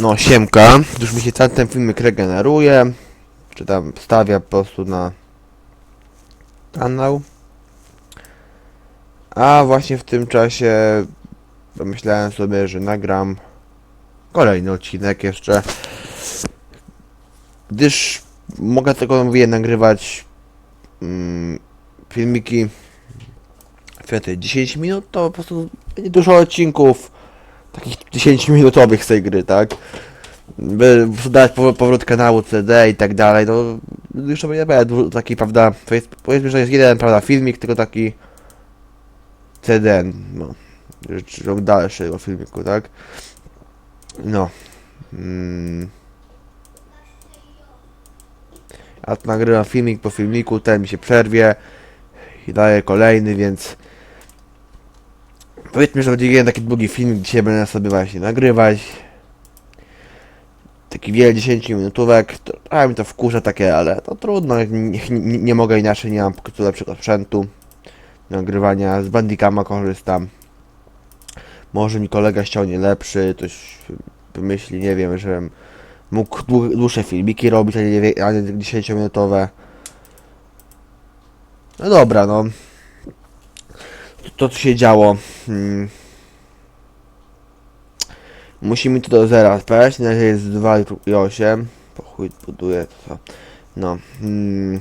No, siemka. Już mi się cały ten filmik regeneruje. Czy tam stawia po prostu na kanał. A właśnie w tym czasie pomyślałem sobie, że nagram kolejny odcinek jeszcze. Gdyż mogę tego mówię nagrywać mm, filmiki w te 10 minut, to po prostu będzie dużo odcinków takich 10 minutowych z tej gry, tak? By dać pow- powrót kanału CD i tak dalej, no już to będzie taki, prawda, powiedzmy, że jest jeden, prawda, filmik, tylko taki CD, no, rok dalszego filmiku, tak? No. Mm. A nagrywam filmik po filmiku, ten mi się przerwie i daję kolejny, więc Powiedzmy, że będzie jeden taki długi film, dzisiaj będę sobie właśnie nagrywać. Taki wiele 10 minutówek. To, a mi to wkurza takie, ale to trudno, nie, nie, nie mogę inaczej, nie mam po prostu lepszego sprzętu. Nagrywania z Bandicama korzystam. Może mi kolega ściągnie lepszy, coś wymyśli, nie wiem, żebym mógł dłu- dłuższe filmiki robić, a nie, a nie 10 minutowe. No dobra, no to co się działo. Hmm. Musimy to do zera spać. Na razie jest 2 i 8. Po chuj buduję to. No. Hmm.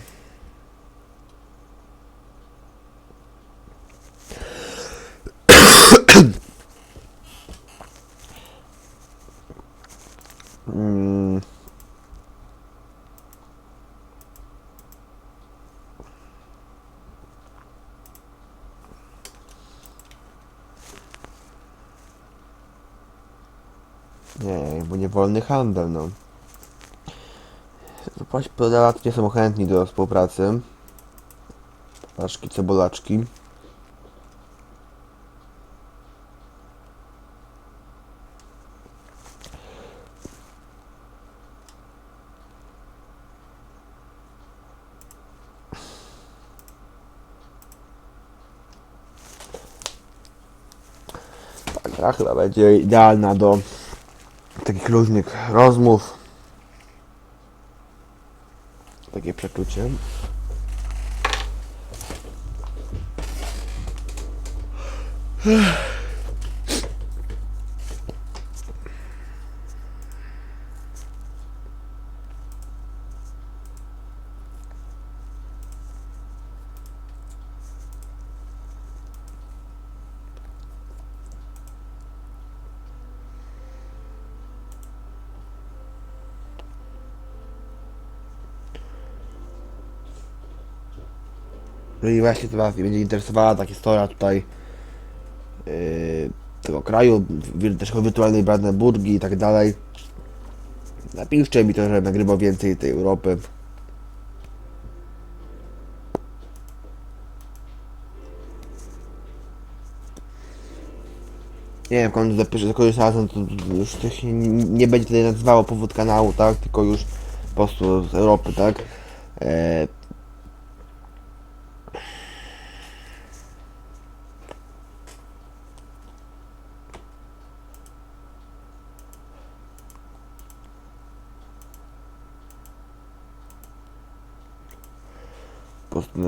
Nie, bo nie wolny handel, no. Podatki są chętni do współpracy. Paczki, cebulaczki. Ta gra chyba będzie idealna do takich luźnych rozmów. Takie przeczucie. I właśnie to będzie interesowała ta historia tutaj yy, tego kraju, też wirtualnej Brandenburgii i tak dalej. Napiszcie mi to, że nagrywał więcej tej Europy. Nie wiem, końcu za pierwszy za któryś razem to już to się nie, nie będzie tutaj nazywało powód kanału, tak? Tylko już po prostu z Europy, tak? E,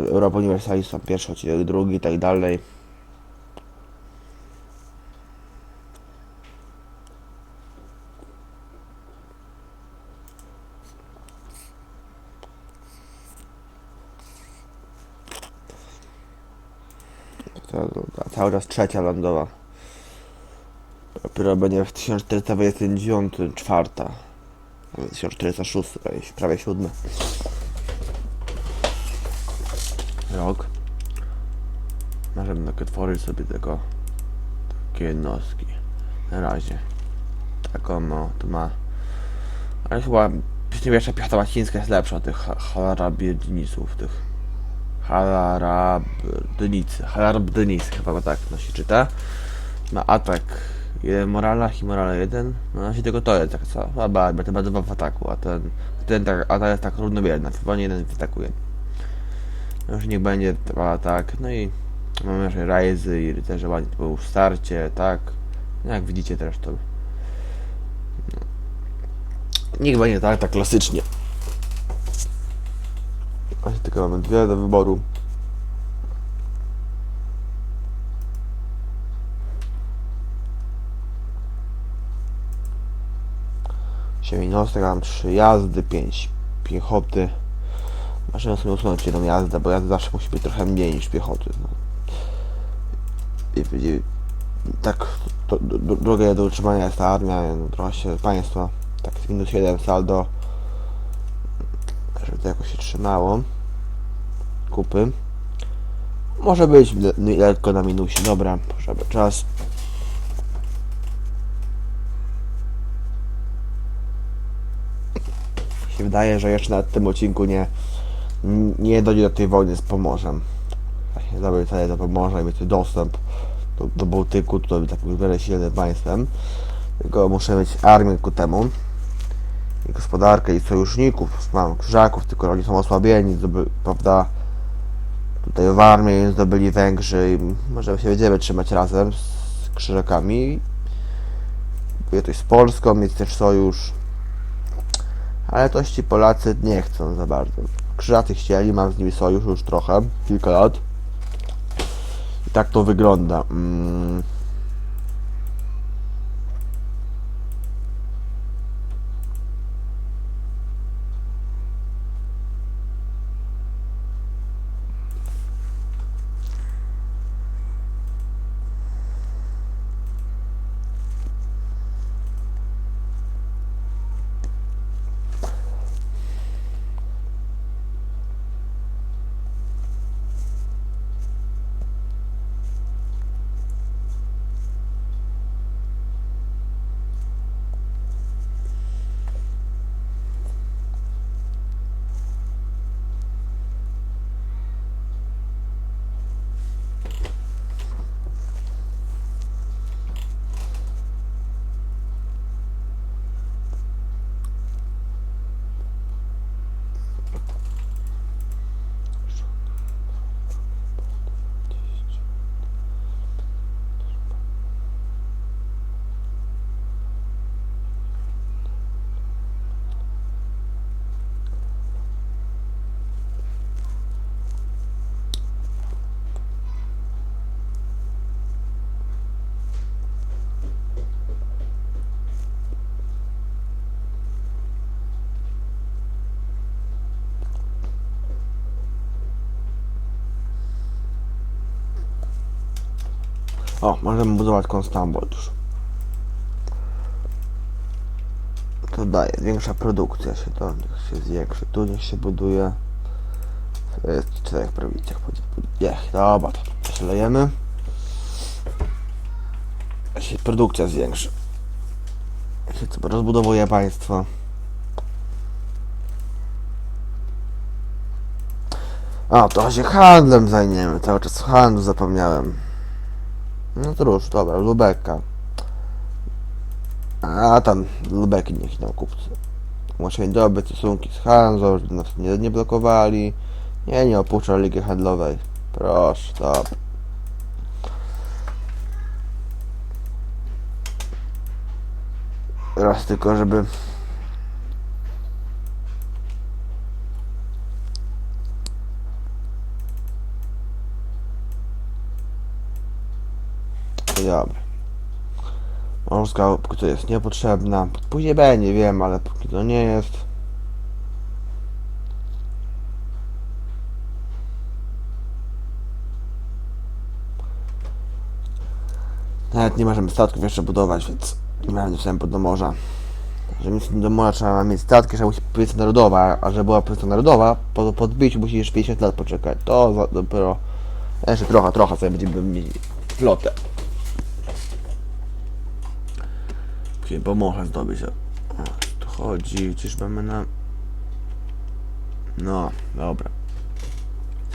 Europa Universalis pierwszy odcinek, drugi i tak dalej. Cały czas trzecia lądowa. Dopiero będzie w 1429, czwarta. Nawet 1406, prawie, prawie Możemy tak otworzyć sobie tego takie jednostki. Na razie. Taką no, to ma. Ale chyba pierwsza piąta łacińska jest lepsza od tych ha- halarabiedniców, tych halarabdnicy, halarabdnicy chyba tak no się czyta. Ma atak jeden morala i morala jeden. No na się tylko to jest tak co. Chyba chyba dwa w ataku, a ten, ten tak, a ta jest tak równomierna, chyba nie jeden atakuje. Już niech będzie trwała tak. No i mamy jeszcze rajzy i rycerze ładnie to było w starcie, tak. No jak widzicie też to. No. Niech będzie tak, tak klasycznie. Właśnie tylko mamy dwie do wyboru. Siedem jednostek, mam trzy jazdy, pięć piechoty. Maszyna sobie usunąć jedną jazdę, bo jazda zawsze musi być trochę mniej niż piechoty. No. Tak to, do, drogie do utrzymania jest ta armia, no, trochę się państwa, tak z minus 7 saldo, żeby to jakoś się trzymało. Kupy. Może być le- lekko na minusie, dobra, żeby czas. Się wydaje, że jeszcze na tym odcinku nie, nie dojdzie do tej wojny z Pomorzem. Właśnie zdobyć sobie do Pomorza i mieć dostęp do, do Bałtyku, to by takim w miarę silnym państwem. Tylko muszę mieć armię ku temu. I gospodarkę i sojuszników. Mam krzyżaków, tylko oni są osłabieni, zdoby, prawda? Tutaj w armii zdobyli Węgrzy i może się będziemy trzymać razem z krzyżakami. Próbuję coś z Polską, mieć też sojusz. Ale toś ci Polacy nie chcą za bardzo. Krzyżacy chcieli, mam z nimi sojusz już trochę, kilka lat. Tak to wygląda. Mm. O, możemy budować Konstantbol już. To daje, większa produkcja się to, niech się zwiększy. Tu niech się buduje. W czterech prowincjach. Niech, dobra, to. Niech się produkcja zwiększy. Się rozbudowuje państwo. A, to się handlem zajmiemy. Cały czas handlu zapomniałem. No to już, dobra, Lubeka. A tam Lubeki niech idą kupcy. Muszę mieć dobre stosunki z Hanzą, żeby nas nie, nie blokowali. Nie, nie opuszczę Ligi Handlowej. Proszę, dobra. Raz tylko, żeby... Dobra. Morska, póki to jest niepotrzebna. Później będzie, wiem, ale póki to nie jest. Nawet nie możemy statków jeszcze budować, więc nie mamy wstępu do morza. Żeby mieć do morza trzeba mieć statki, trzeba musi policja narodowa, a żeby była policja narodowa, po podbiciu musi jeszcze 50 lat poczekać. To za, dopiero jeszcze trochę, trochę sobie będziemy mieli flotę. Później pomogę zdobyć. O, tu chodzi, czyż na... No, dobra.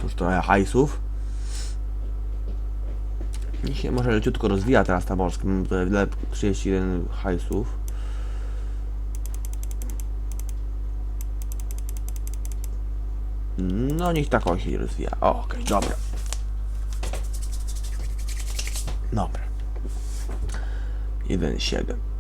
Cóż, trochę hajsów. Niech się może leciutko rozwija teraz ta morska. Mam tutaj lep 31 hajsów. No, niech tak on się rozwija. Okej, dobra. Dobra. 1,7.